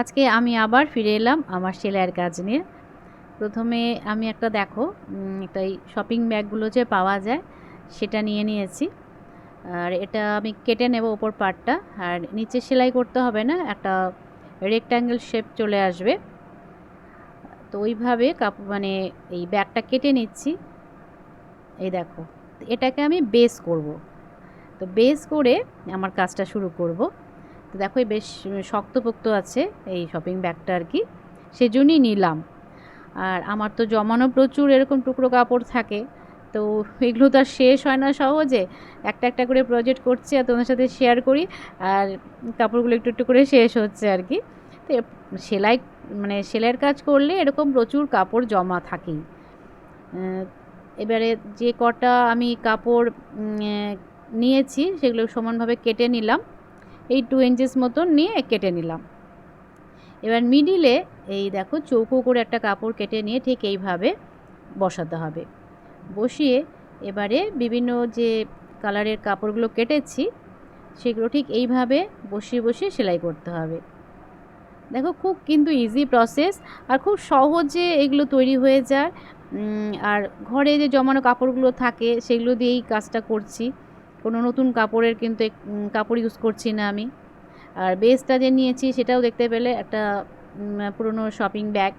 আজকে আমি আবার ফিরে এলাম আমার সেলাইয়ের কাজ নিয়ে প্রথমে আমি একটা দেখো একটা এই শপিং ব্যাগগুলো যে পাওয়া যায়, সেটা নিয়ে নিয়েছি। আর এটা আমি কেটে নেব ওপর পার্টটা আর নিচে সেলাই করতে হবে না, একটা রেক্ট্যাঙ্গেল শেপ চলে আসবে। তো ওইভাবে কাপ মানে এই ব্যাগটা কেটে নিচ্ছি। এই দেখো, এটাকে আমি বেস করব। তো বেস করে আমার কাজটা শুরু করব। তো দেখো বেশ শক্তপোক্ত আছে এই শপিং ব্যাগটা আর কি। সেজন্যই নিলাম। আর আমার তো জমানো প্রচুর এরকম টুকরো কাপড় থাকে। তো এগুলো তো আর শেষ হয় না সহজে। একটা একটা করে প্রজেক্ট করছি আর তোমাদের সাথে শেয়ার করি। আর কাপড়গুলো একটু একটু করে শেষ হচ্ছে আর কি। তো সেলাই মানে সেলাইয়ের কাজ করলে এরকম প্রচুর কাপড় জমা থাকেই। এবারে যে কটা আমি কাপড় নিয়েছি সেগুলো সমানভাবে কেটে নিলাম। এই টু ইঞ্চেস মতন নিয়ে কেটে নিলাম। এবার মিডিলে এই দেখো চৌকো করে একটা কাপড় কেটে নিয়ে ঠিক এইভাবে বসাতে হবে। বসিয়ে এবারে বিভিন্ন যে কালারের কাপড়গুলো কেটেছি, সেগুলো ঠিক এইভাবে বসিয়ে বসিয়ে সেলাই করতে হবে। দেখো খুব কিন্তু ইজি প্রসেস আর খুব সহজে এগুলো তৈরি হয়ে যায়। আর ঘরে যে জমানো কাপড়গুলো থাকে, সেগুলো দিয়েই কাজটা করছি। কোনো নতুন কাপড়ের কিন্তু কাপড় ইউজ করছি না আমি। আর বেসটা যে নিয়েছি সেটাও দেখতে পেলে একটা পুরনো শপিং ব্যাগ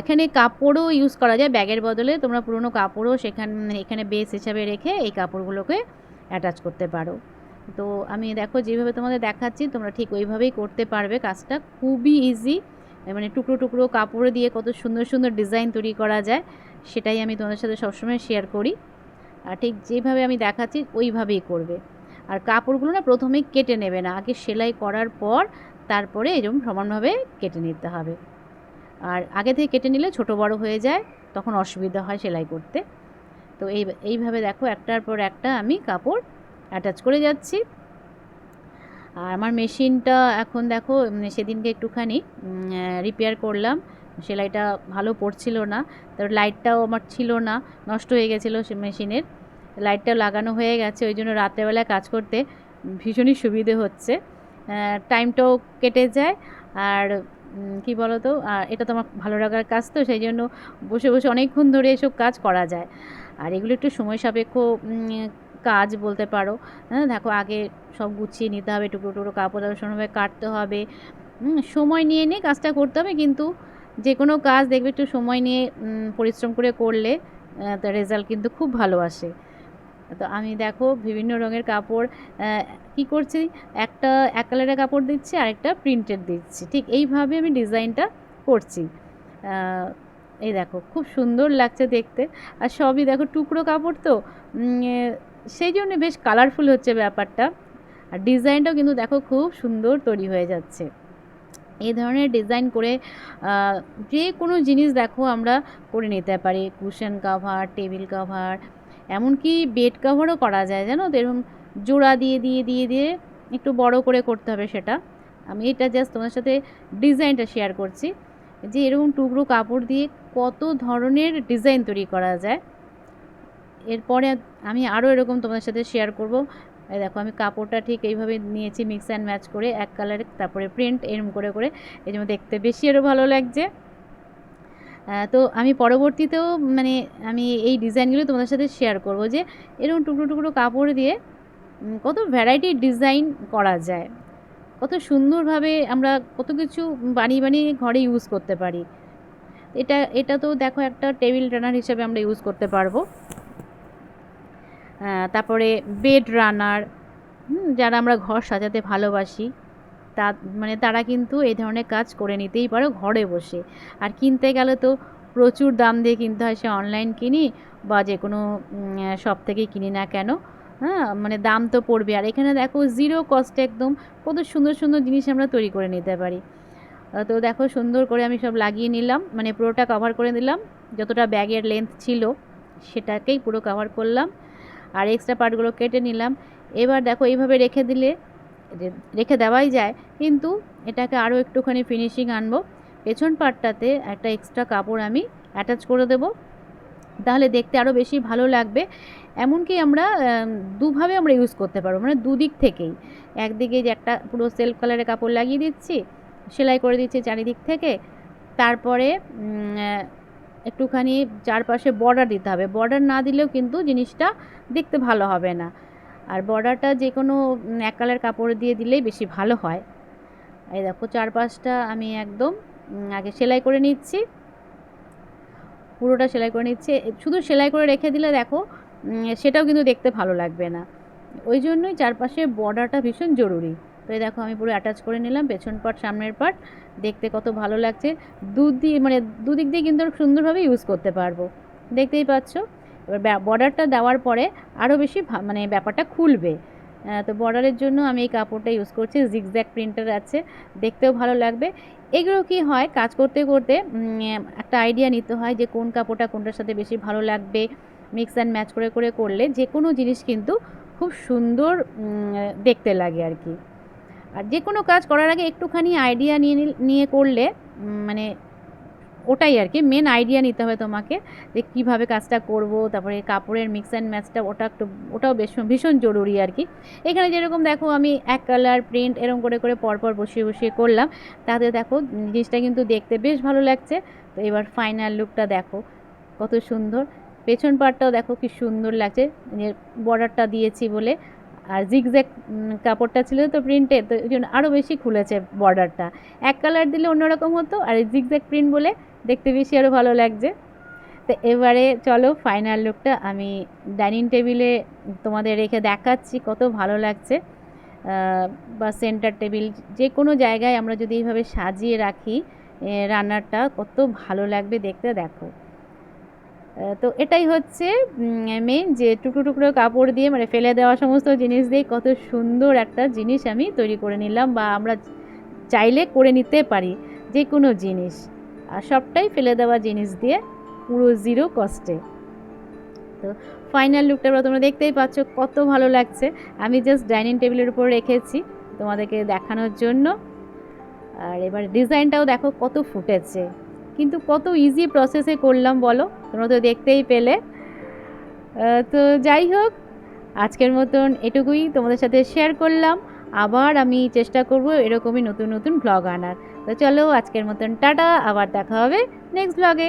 এখানে কাপড়ও ইউজ করা যায় ব্যাগের বদলে তোমরা পুরনো কাপড়ও সেখান, এখানে বেস হিসাবে রেখে এই কাপড়গুলোকে অ্যাটাচ করতে পারো। তো আমি দেখো যেভাবে তোমাদের দেখাচ্ছি, তোমরা ঠিক ওইভাবেই করতে পারবে। কাজটা খুবই ইজি মানে টুকরো টুকরো কাপড় দিয়ে কত সুন্দর সুন্দর ডিজাইন তৈরি করা যায়, সেটাই আমি তোমাদের সাথে সবসময় শেয়ার করি। ঠিক যেভাবে আমি দেখাচ্ছি, ওইভাবেই করবে। আর কাপড়গুলো না প্রথমেই কেটে নেবে না, আগে সেলাই করার পর তারপরে এরকম সমানভাবে কেটে নিতে হবে। আর আগে থেকে কেটে নিলে ছোট বড় হয়ে যায়, তখন অসুবিধা হয় সেলাই করতে। তো এই, এইভাবে দেখো একটার পর একটা আমি কাপড় অ্যাটাচ করে যাচ্ছি। আর আমার মেশিনটা এখন দেখো সেদিনকে একটুখানি রিপেয়ার করলাম। সেলাইটা ভালো পড়ছিল না। তারপর লাইটটাও আমার ছিল না, নষ্ট হয়ে গেছিল মেশিনের। লাইটটা লাগানো হয়ে গেছে, ওই জন্য রাত্রেবেলায় কাজ করতে ভীষণই সুবিধে হচ্ছে। টাইমটাও কেটে যায় আর কি বলো তো আর এটা তো আমার ভালো লাগার কাজ তো, সেই জন্য বসে বসে অনেকক্ষণ ধরে এসব কাজ করা যায়। আর এগুলো একটু সময় সাপেক্ষ কাজ বলতে পারো। হ্যাঁ দেখো আগে সব গুছিয়ে নিতে হবে, টুকরো টুকরো কাপড় সময় কাটতে হবে। সময় নিয়ে নিয়ে কাজটা করতে হবে, কিন্তু যে কোনো কাজ দেখবে একটু সময় নিয়ে পরিশ্রম করে করলে তার রেজাল্ট কিন্তু খুব ভালো আসে। তো আমি দেখো বিভিন্ন রঙের কাপড় কি করছি? একটা, এক কালারের কাপড় দিচ্ছি, আরেকটা প্রিন্টেড দিচ্ছি। ঠিক এইভাবে আমি ডিজাইনটা করছি। এই দেখো খুব সুন্দর লাগছে দেখতে। আর সবই দেখো টুকরো কাপড় তো সেই জন্য বেশ কালারফুল হচ্ছে ব্যাপারটা। আর ডিজাইনটাও কিন্তু দেখো খুব সুন্দর তৈরি হয়ে যাচ্ছে। এই ধরনের ডিজাইন করে যে কোনো জিনিস দেখো আমরা করে নিতে পারি। কুশন কাভার টেবিল কাভার এমনকি বেড কাভারও করা যায়, জানো? তো এরকম জোড়া দিয়ে দিয়ে দিয়ে দিয়ে একটু বড় করে করতে হবে সেটা। আমি এটা জাস্ট তোমার সাথে ডিজাইনটা শেয়ার করছি। যে এরকম টুকরো কাপড় দিয়ে কত ধরনের ডিজাইন তৈরি করা যায়। এরপরে আমি আরও এরকম তোমাদের সাথে শেয়ার করব। দেখো আমি কাপড়টা ঠিক এইভাবে নিয়েছি মিক্স অ্যান্ড ম্যাচ করে এক কালারে তারপরে প্রিন্ট এরম করে করে এই জন্য দেখতে বেশি আরও ভালো লাগছে। তো আমি পরবর্তীতেও মানে আমি এই ডিজাইনগুলো তোমাদের সাথে শেয়ার করব যে এরকম টুকরো টুকরো কাপড় দিয়ে কত ভ্যারাইটির ডিজাইন করা যায়। কত সুন্দরভাবে আমরা কত কিছু বানিয়ে বানিয়ে ঘরে ইউজ করতে পারি। এটা এটা তো দেখো একটা টেবিল রানার হিসেবে আমরা ইউজ করতে পারব। তারপরে বেড রানার যারা আমরা ঘর সাজাতে ভালোবাসি, তা মানে তারা কিন্তু এই ধরনের কাজ করে নিতেই পারো ঘরে বসে। আর কিনতে গেলে তো প্রচুর দাম দিয়ে কিনতে হয়, সে অনলাইন কিনি বা যে কোনো শপ থেকেই কিনি না কেন হ্যাঁ মানে দাম তো পড়বে। আর এখানে দেখো জিরো কস্টে একদম কত সুন্দর সুন্দর জিনিস আমরা তৈরি করে নিতে পারি। তো দেখো সুন্দর করে আমি সব লাগিয়ে নিলাম মানে পুরোটা কভার করে দিলাম। যতটা ব্যাগের লেন্থ ছিল, সেটাকেই পুরো কভার করলাম। আর এক্সট্রা পার্টগুলো কেটে নিলাম। এবার দেখো এইভাবে রেখে দিলে রেখে দেওয়াই যায়, কিন্তু এটাকে আরও একটুখানি ফিনিশিং আনব। পেছন পার্টটাতে একটা এক্সট্রা কাপড় আমি অ্যাটাচ করে দেব। তাহলে দেখতে আরও বেশি ভালো লাগবে। এমনকি আমরা দুভাবে আমরা ইউজ করতে পারব মানে দুদিক থেকেই। একদিকে যে একটা পুরো সেলফ কালারের কাপড় লাগিয়ে দিচ্ছি, সেলাই করে দিচ্ছি চারিদিক থেকে। তারপরে একটুখানি চারপাশে বর্ডার দিতে হবে। বর্ডার না দিলেও কিন্তু জিনিসটা দেখতে ভালো হবে না। আর বর্ডারটা যে কোনো এক কালার কাপড় দিয়ে দিলেই বেশি ভালো হয়। এই দেখো চারপাশটা আমি একদম আগে সেলাই করে নিচ্ছি। পুরোটা সেলাই করে নিচ্ছে। শুধু সেলাই করে রেখে দিলে দেখো সেটাও কিন্তু দেখতে ভালো লাগবে না। ওই জন্যই চারপাশে বর্ডারটা ভীষণ জরুরি। তো দেখো আমি পুরো অ্যাটাচ করে নিলাম, পেছন পাট সামনের পাট দেখতে কত ভালো লাগছে। দুদিক মানে দুদিক দিয়ে কিন্তু সুন্দরভাবে ইউজ করতে পারব। দেখতেই পাচ্ছ? এবার বর্ডারটা দেওয়ার পরে আরও বেশি মানে ব্যাপারটা খুলবে। তো বর্ডারের জন্য আমি এই কাপড়টা ইউজ করছি। জিগজ্যাক প্রিন্টার আছে। দেখতেও ভালো লাগবে। এগুলো কি হয়, কাজ করতে করতে একটা আইডিয়া নিতে হয় যে কোন কাপড়টা কোনটার সাথে বেশি ভালো লাগবে। মিক্স অ্যান্ড ম্যাচ করে করে করলে যে কোনো জিনিস কিন্তু খুব সুন্দর দেখতে লাগে আর কি। আর যে কোনো কাজ করার আগে একটুখানি আইডিয়া নিয়ে নিয়ে করলে মানে ওটাই আর কি মেন আইডিয়া নিতে হবে তোমাকে যে কীভাবে কাজটা করব, তারপরে কাপড়ের মিক্স অ্যান্ড ম্যাচটা ওটা একটু, ওটাও বেশ, ভীষণ জরুরি আর কি। এখানে যেরকম দেখো আমি এক কালার প্রিন্ট এরকম করে করে পরপর বসিয়ে বসিয়ে করলাম, তাতে দেখো জিনিসটা কিন্তু দেখতে বেশ ভালো লাগছে। তো এবার ফাইনাল লুকটা দেখো, কত সুন্দর। পেছন পাটটাও দেখো কি সুন্দর লাগছে বর্ডারটা দিয়েছি বলে। আর জিগজ্যাক কাপড়টা ছিল তো প্রিন্টের তো ওই জন্য আরও বেশি খুলেছে বর্ডারটা এক কালার দিলে অন্যরকম হতো, আর এই জিগজ্যাক প্রিন্ট বলে দেখতে বেশি আরও ভালো লাগছে। তো এবারে চলো ফাইনাল লুকটা আমি ডাইনিং টেবিলে তোমাদের রেখে দেখাচ্ছি, কত ভালো লাগছে। বা সেন্টার টেবিল যে কোনো জায়গায় আমরা যদি এইভাবে সাজিয়ে রাখি রান্নাটা কত ভালো লাগবে দেখতে দেখো। তো এটাই হচ্ছে মেন যে টুকরো টুকরো কাপড় দিয়ে মানে ফেলে দেওয়া সমস্ত জিনিস দিয়ে কত সুন্দর একটা জিনিস আমি তৈরি করে নিলাম বা আমরা চাইলে করে নিতে পারি যে কোনো জিনিস। আর সবটাই ফেলে দেওয়া জিনিস দিয়ে পুরো জিরো কস্টে তো ফাইনাল লুকটা তোমরা দেখতেই পাচ্ছ, কত ভালো লাগছে। আমি জাস্ট ডাইনিং টেবিলের উপর রেখেছি তোমাদেরকে দেখানোর জন্য। আর এবার ডিজাইনটাও দেখো কত ফুটেছে। কিন্তু কত ইজি প্রসেসে করলাম বলো? তোমরা তো দেখতেই পেলে। তো যাই হোক, আজকের মতন এটুকুই তোমাদের সাথে শেয়ার করলাম। আবার আমি চেষ্টা করব এরকমই নতুন নতুন ব্লগ আনার। তো চলো আজকের মতন টাটা, আবার দেখা হবে নেক্সট ব্লগে